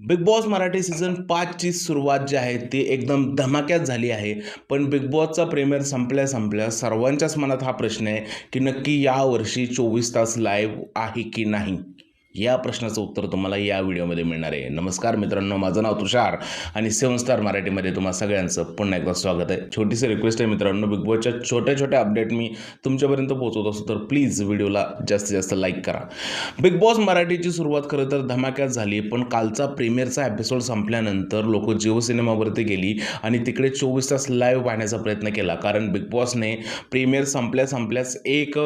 Big boss Marathi season पाचची सुरुवात जी आहे ती एकदम धमाक्यात झाली आहे. पण बिग बॉसचा प्रेमियर संपल्या संपल्या सर्वांच्याच मनात हा प्रश्न आहे की नक्की यावर्षी चोवीस तास लाईव्ह आहे की नाही? या प्रश्नाचं उत्तर तुम्हाला या व्हिडिओमध्ये मिळणार आहे. नमस्कार मित्रांनो माझं नाव तुषार आणि सेवन स्टार मराठीमध्ये तुम्हा सगळ्यांचं पुन्हा एकदा स्वागत आहे. छोटीशी रिक्वेस्ट आहे मित्रांनो बिग बॉसच्या छोट्या छोट्या अपडेट मी तुमच्यापर्यंत पोहोचवत असतो तर प्लीज व्हिडिओला जास्तीत जास्त लाईक करा. बिग बॉस मराठीची सुरुवात खरं तर धमाक्यात झाली पण कालचा प्रीमियरचा एपिसोड संपल्यानंतर लोक जिओ सिनेमावरती गेली आणि तिकडे चोवीस तास लाईव्ह पाहण्याचा प्रयत्न केला कारण बिग बॉसने प्रीमियर संपल्या संपल्यास एक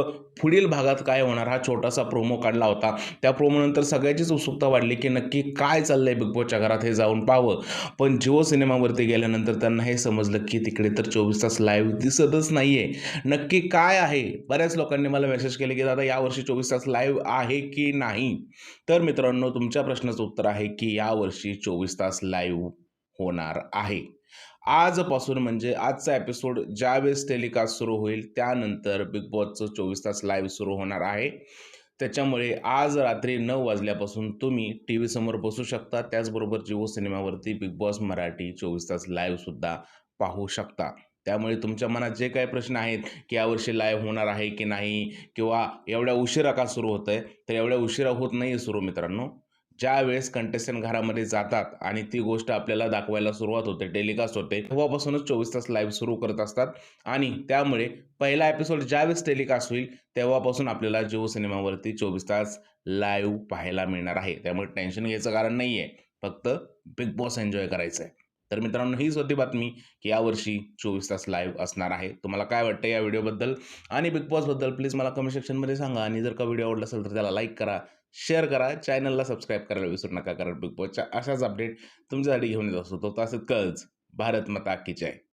पुढील भागात काय होणार हा छोटासा प्रोमो काढला होता. त्या प्रोमो नंतर सगळ्याचीच उत्सुकता वाढली की नक्की काय चाललंय बिग बॉसच्या घरात हे जाऊन पाहावं. पण जिओ सिनेमावरती गेल्यानंतर त्यांना हे समजलं की तिकडे तर चोवीस तास लाईव्ह दिसतच नाही आहे नक्की काय आहे? बऱ्याच लोकांनी मला मेसेज केले की दादा यावर्षी चोवीस तास लाईव्ह आहे की नाही? तर मित्रांनो तुमच्या प्रश्नाचं उत्तर आहे की यावर्षी चोवीस तास लाईव्ह होणार आहे. आजपासून म्हणजे आजचा एपिसोड ज्यावेळेस टेलिकास्ट सुरू होईल त्यानंतर बिग बॉसचं चोवीस तास लाईव्ह सुरू होणार आहे. त्याच्यामुळे आज रात्री नऊ वाजल्यापासून तुम्ही टी व्ही समोर बसू शकता. त्याचबरोबर जिओ सिनेमावरती बिग बॉस मराठी चोवीस तास लाईव्हसुद्धा पाहू शकता. त्यामुळे तुमच्या मनात जे काही प्रश्न आहेत की यावर्षी लाईव्ह होणार आहे की नाही किंवा एवढ्या उशिरा का सुरू होतं आहे तर एवढ्या उशिरा होत नाही आहे सुरू मित्रांनो. ज्या वेळेस कंटेस्टंट घरामध्ये जातात आणि ती गोष्ट आपल्याला दाखवायला सुरुवात होते टेलिकास्ट होते तेव्हापासूनच चोवीस तास लाईव्ह सुरू करत असतात. आणि त्यामुळे पहिला एपिसोड ज्यावेळेस टेलिकास्ट होईल तेव्हापासून आपल्याला जिओ सिनेमावरती चोवीस तास लाईव्ह पाहायला मिळणार आहे. त्यामुळे टेन्शन घ्यायचं कारण नाही आहे फक्त बिग बॉस एन्जॉय करायचं आहे तर मित्रांनो हीच होती बातमी की यावर्षी चोवीस तास लाईव्ह असणार आहे. तुम्हाला काय वाटतं या व्हिडिओबद्दल आणि बिग बॉसबद्दल प्लीज मला कमेंट सेक्शनमध्ये सांगा. आणि जर का व्हिडिओ आवडला असेल तर त्याला लाईक करा. शेअर करा चॅनलला सबस्क्राईब करायला विसरू नका कारण बिग बॉसच्या अशाच अपडेट तुमच्यासाठी घेऊन येत असतो. तो तसं कळच भारत माता की जय.